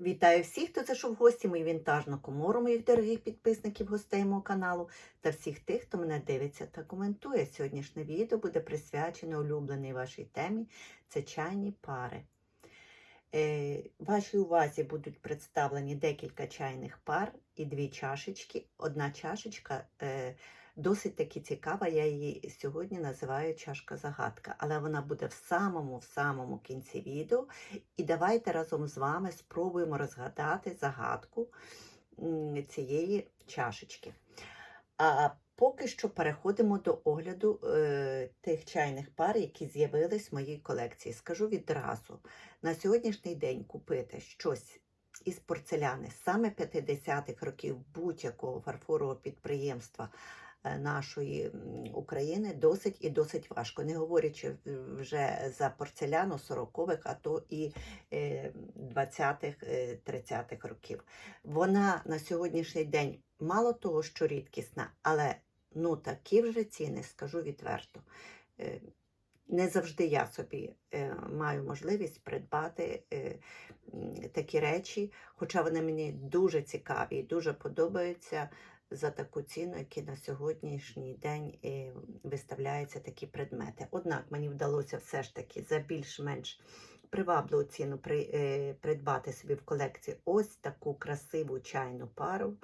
Вітаю всіх, хто зайшов в гості мою вінтажну комору, моїх дорогих підписників, гостей мого каналу та всіх тих, хто мене дивиться та коментує. Сьогоднішнє відео буде присвячене улюбленій вашій темі це чайні пари. Е, вашій увазі будуть представлені декілька чайних пар і дві чашечки. Одна чашечка е, досить таки цікава. Я її сьогодні називаю чашка загадка, але вона буде в самому в самому кінці відео. І давайте разом з вами спробуємо розгадати загадку цієї чашечки. А поки що переходимо до огляду е, тих чайних пар, які з'явились в моїй колекції. Скажу відразу: на сьогоднішній день купити щось із порцеляни саме 50-х років будь-якого фарфорового підприємства нашої України досить і досить важко, не говорячи вже за порцеляну 40-х, а то і е, 20-х, е, 30-х років. Вона на сьогоднішній день мало того, що рідкісна, але ну такі вже ціни, скажу відверто. Е, Не завжди я собі е, маю можливість придбати е, такі речі, хоча вони мені дуже цікаві і дуже подобаються за таку ціну, які на сьогоднішній день виставляються такі предмети. Однак мені вдалося все ж таки за більш-менш привабливу ціну е, придбати собі в колекції ось таку красиву чайну пару.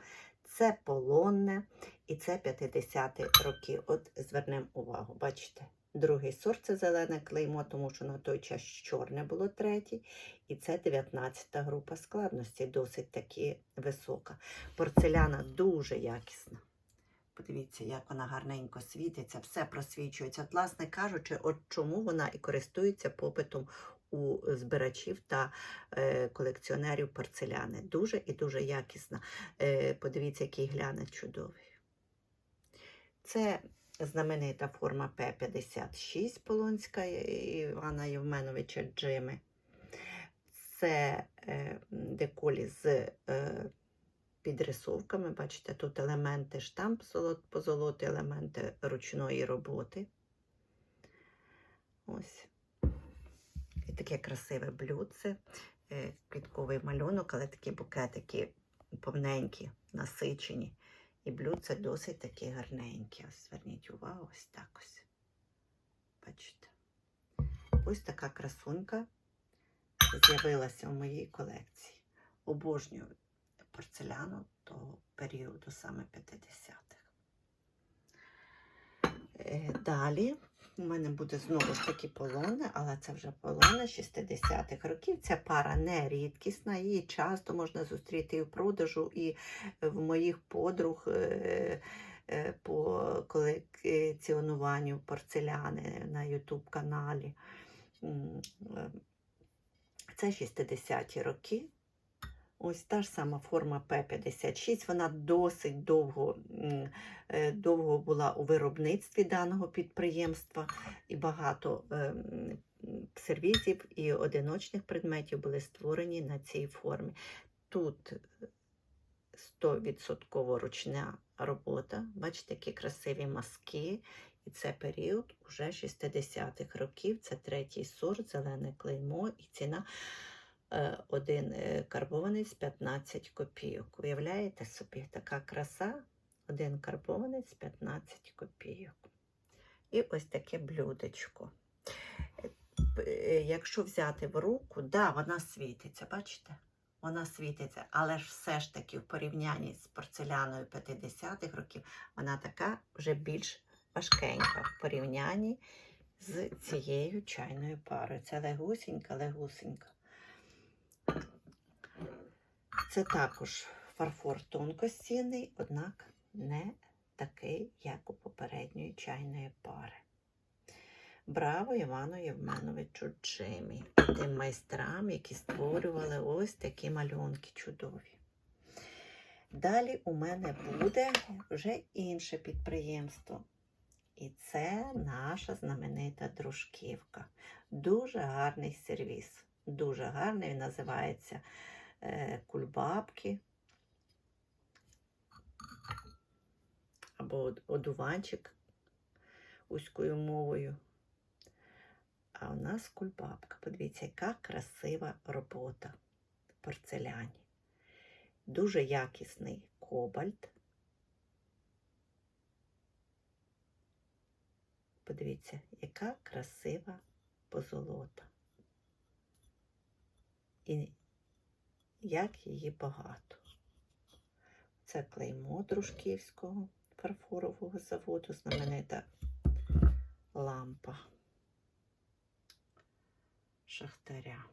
Це полонне і це 50-ті роки. От звернемо увагу, бачите? Другий сорт це зелене клеймо, тому що на той час чорне було третій. І це 19 група складності, досить таки висока. Порцеляна дуже якісна. Подивіться, як вона гарненько світиться, все просвічується. От, власне кажучи, от чому вона і користується попитом у збирачів та е, колекціонерів порцеляни. Дуже і дуже якісна. Е, подивіться, який глянець чудовий. Це знаменита форма П-56 Полонська Івана Євменовича Джими. Це е, деколі з е, підрисовками. Бачите, тут елементи штамп золот, позолоти, елементи ручної роботи. Ось. І таке красиве блюдце, е, квітковий малюнок, але такі букетики повненькі, насичені. І блюдце досить такі гарненькі. Ось зверніть увагу, ось так ось. Бачите. Ось така красунька з'явилася в моїй колекції. Обожнюю порцеляну того періоду, саме 50-х. Е, Далі у мене буде знову ж таки полоне, але це вже полоне 60-х років. Ця пара не рідкісна, її часто можна зустріти і в продажу, і в моїх подруг е, е, по колекціонуванню порцеляни на YouTube каналі. Е, Це 60-ті роки. Ось та ж сама форма П-56, вона досить довго, е, довго була у виробництві даного підприємства, і багато е, сервізів і одиночних предметів були створені на цій формі. Тут 100% ручна робота, бачите, які красиві маски. І це період уже 60-х років. Це третій сорт, зелене клеймо і ціна один е, карбованець 15 копійок. Уявляєте собі, така краса, один карбованець 15 копійок. І ось таке блюдечко. Е, е, Якщо взяти в руку, да, вона світиться, бачите? Вона світиться, але ж все ж таки в порівнянні з порцеляною 50-х років вона така вже більш важкенька в порівнянні з цією чайною парою. Це легусінька. Це також фарфор тонкостінний, однак не такий, як у попередньої чайної пари. Браво Івану Євменовичу Джимі тим майстрам, які створювали ось такі малюнки чудові. Далі у мене буде вже інше підприємство. І це наша знаменита дружківка. Дуже гарний сервіс. Дуже гарний. Він називається е, кульбабки. Або одуванчик узькою мовою. А у нас кульбабка. Подивіться, яка красива робота. в порцеляні. Дуже якісний кобальт. Подивіться, яка красива позолота. І як її багато. Це клеймо Дружківського фарфорового заводу, знаменита лампа шахтаря.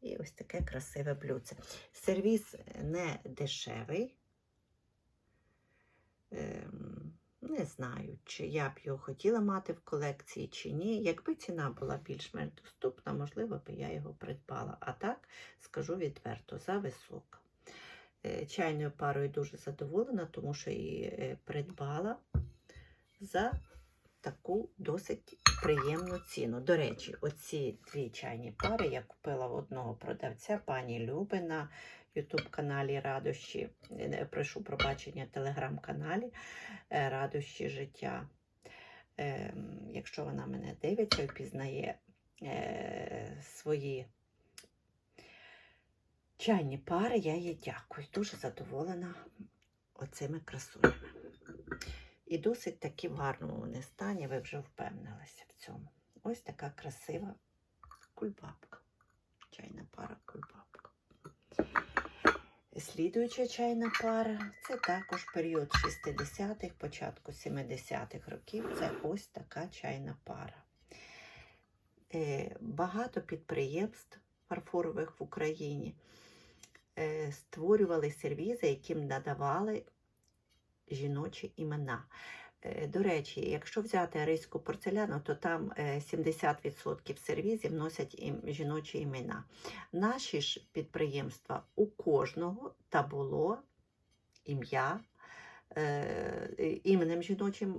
І ось таке красиве блюдце. Сервіс не дешевий. Не знаю, чи я б його хотіла мати в колекції, чи ні. Якби ціна була більш-менш доступна, можливо, би я його придбала. А так, скажу відверто, за висока. Е, Чайною парою дуже задоволена, тому що її е, придбала за таку досить приємну ціну. До речі, оці дві чайні пари я купила в одного продавця, пані Люби, на ютуб-каналі Радощі. е, Прошу пробачення телеграм-каналі е, Радощі життя. Е, Якщо вона мене дивиться і впізнає е, свої чайні пари, я їй дякую. Дуже задоволена оцими красунями. І досить таки в гарному вони стані, ви вже впевнилися в цьому. Ось така красива кульбабка. Чайна пара кульбабка. Слідуюча чайна пара це також період 60-х, початку 70-х років. Це ось така чайна пара. Е, Багато підприємств фарфорових в Україні е, створювали сервізи, яким надавали жіночі імена. Е, До речі, якщо взяти арийську порцеляну, то там е, 70% сервізів носять жіночі імена. Наші ж підприємства у кожного та було ім'я. е, Іменем жіночим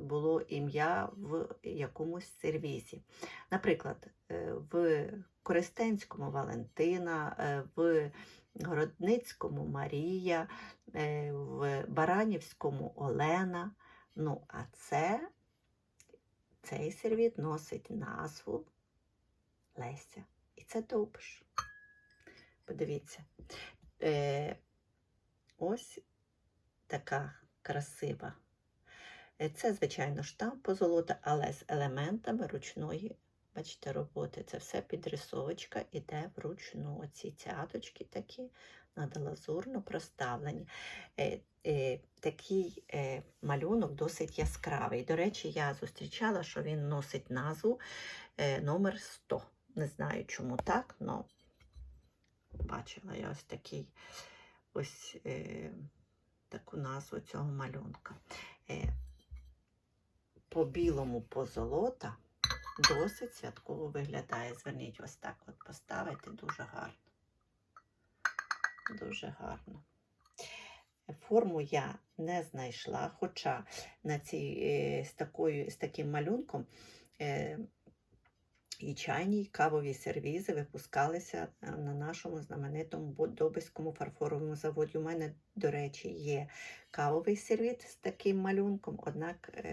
було ім'я в якомусь сервізі. Наприклад, е, в Користенському Валентина, е, в Городницькому Марія, е, в Баранівському Олена. Ну, а це цей сервіт носить назву Леся. І це довбиш. Подивіться. Е, ось така красива. Е, Це, звичайно, штамп позолота, але з елементами ручної, бачите, роботи. Це все підрисовочка іде вручну. Оці цяточки такі надалазурно проставлені. Е, е, такий е, малюнок досить яскравий. До речі, я зустрічала, що він носить назву номер 100. Не знаю, чому так, але бачила я ось такий ось таку назву цього малюнка. По білому позолота досить святково виглядає. Зверніть, ось так от поставити дуже гарно. Дуже гарно. Форму я не знайшла, хоча на цій, е, з, такою, з таким малюнком е, і чайні, і кавові сервізи випускалися е, на нашому знаменитому Бодобиському фарфоровому заводі. У мене, до речі, є кавовий сервіт з таким малюнком, однак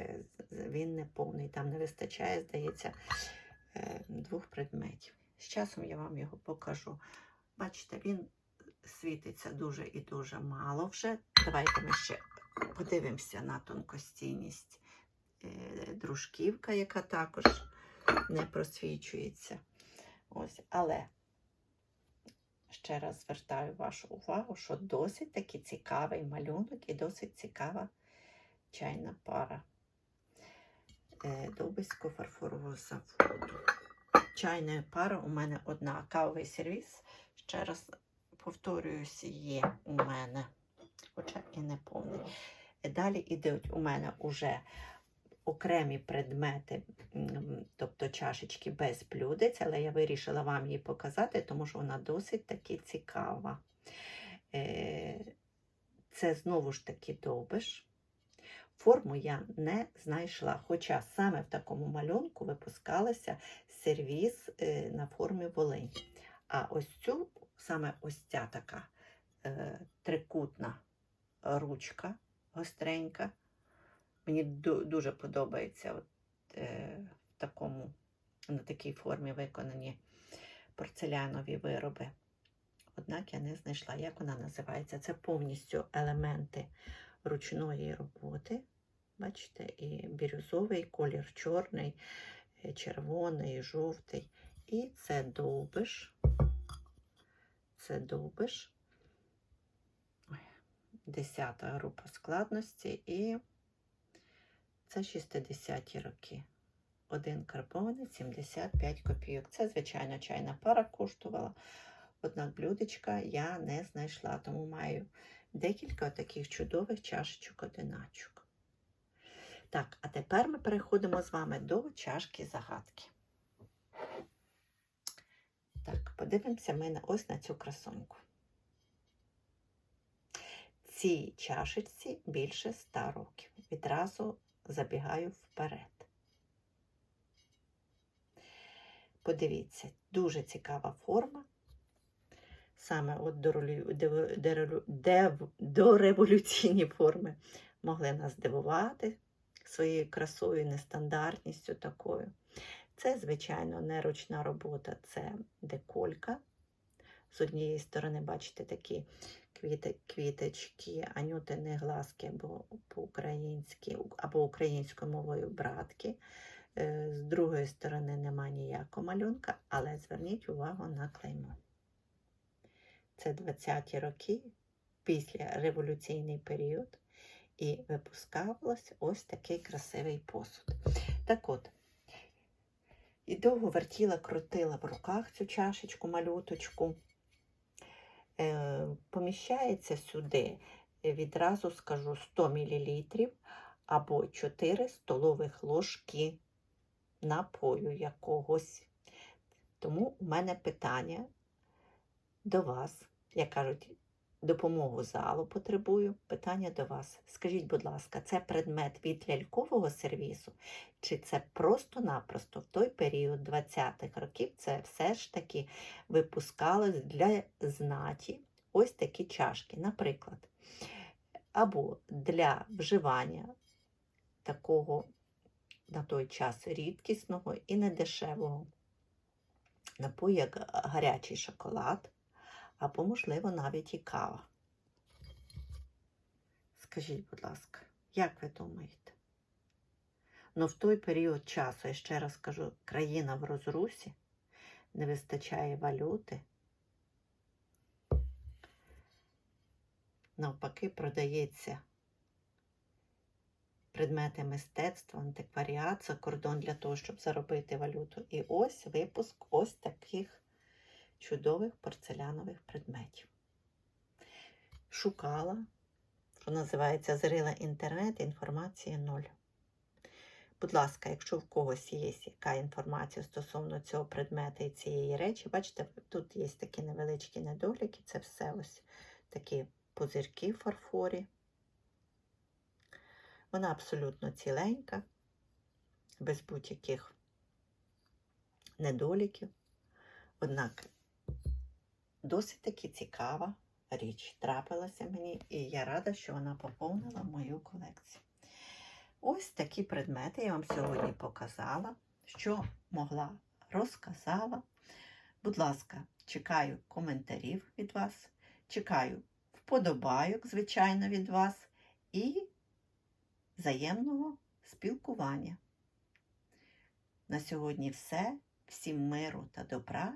він не повний. Там не вистачає, здається, двох предметів. З часом я вам його покажу. Бачите, він світиться дуже і дуже мало вже. Давайте ми ще подивимося на тонкостійність е, дружківка, яка також не просвічується. Ось, але ще раз звертаю вашу увагу, що досить таки цікавий малюнок і досить цікава чайна пара е, Довбиського фарфорового заводу. Чайна пара у мене одна кавовий сервіс. Ще раз повторююсь, є у мене, хоча і не повний. Далі йдуть у мене уже окремі предмети, тобто чашечки без блюдець, але я вирішила вам її показати, тому що вона досить таки цікава. Е, Це знову ж таки довбиш. Форму я не знайшла, хоча саме в такому малюнку випускалася сервіс е, на формі Волинь. А ось цю, саме ось ця така е, трикутна ручка гостренька. Мені дуже подобається от, е, в такому, на такій формі виконані порцелянові вироби. Однак я не знайшла, як вона називається. Це повністю елементи ручної роботи. Бачите, і бірюзовий колір, чорний, е, червоний, жовтий. І це довбиш. Це довбиш. Десята група складності і це 60-ті роки. Один карбований 75 копійок. Це, звичайно, чайна пара коштувала. Однак блюдечка я не знайшла, тому маю декілька таких чудових чашечок одиначок. Так, а тепер ми переходимо з вами до чашки загадки. Так, подивимося ми на ось на цю красуньку. Цій чашечці більше 100 років. Відразу забігаю вперед. Подивіться, дуже цікава форма. Саме от до, ролю- де- де- де- до революційні форми могли нас здивувати своєю красою, нестандартністю такою. Це, звичайно, не ручна робота, це деколька. З однієї сторони, бачите, такі квіти, квіточки, анютини глазки або по-українськи, або українською мовою братки. Е, З другої сторони нема ніякого малюнка, але зверніть увагу на клеймо. Це 20-ті роки, після революційний період, і випускався ось такий красивий посуд. Так от, і довго вертіла, крутила в руках цю чашечку, малюточку. Е, поміщається сюди, е, відразу скажу, 100 мл або 4 столових ложки напою якогось. Тому у мене питання до вас, як кажуть, допомогу залу потребую. Питання до вас. Скажіть, будь ласка, це предмет від лялькового сервісу, чи це просто-напросто в той період 20-х років це все ж таки випускалось для знаті ось такі чашки, наприклад, або для вживання такого на той час рідкісного і недешевого напою, як гарячий шоколад, або, можливо, навіть і кава. Скажіть, будь ласка, як ви думаєте? Ну, в той період часу, я ще раз кажу, країна в розрусі, не вистачає валюти. Навпаки, продається предмети мистецтва, антикваріат за кордон для того, щоб заробити валюту. І ось випуск ось таких чудових порцелянових предметів. Шукала, що називається, зрила інтернет, інформації нуль. Будь ласка, якщо в когось є яка інформація стосовно цього предмета і цієї речі, бачите, тут є такі невеличкі недоліки, це все ось такі пузирки в фарфорі. Вона абсолютно ціленька, без будь-яких недоліків. Однак досить таки цікава річ трапилася мені, і я рада, що вона поповнила мою колекцію. Ось такі предмети я вам сьогодні показала, що могла розказала. Будь ласка, чекаю коментарів від вас, чекаю вподобайок, звичайно, від вас, і взаємного спілкування. На сьогодні все. Всім миру та добра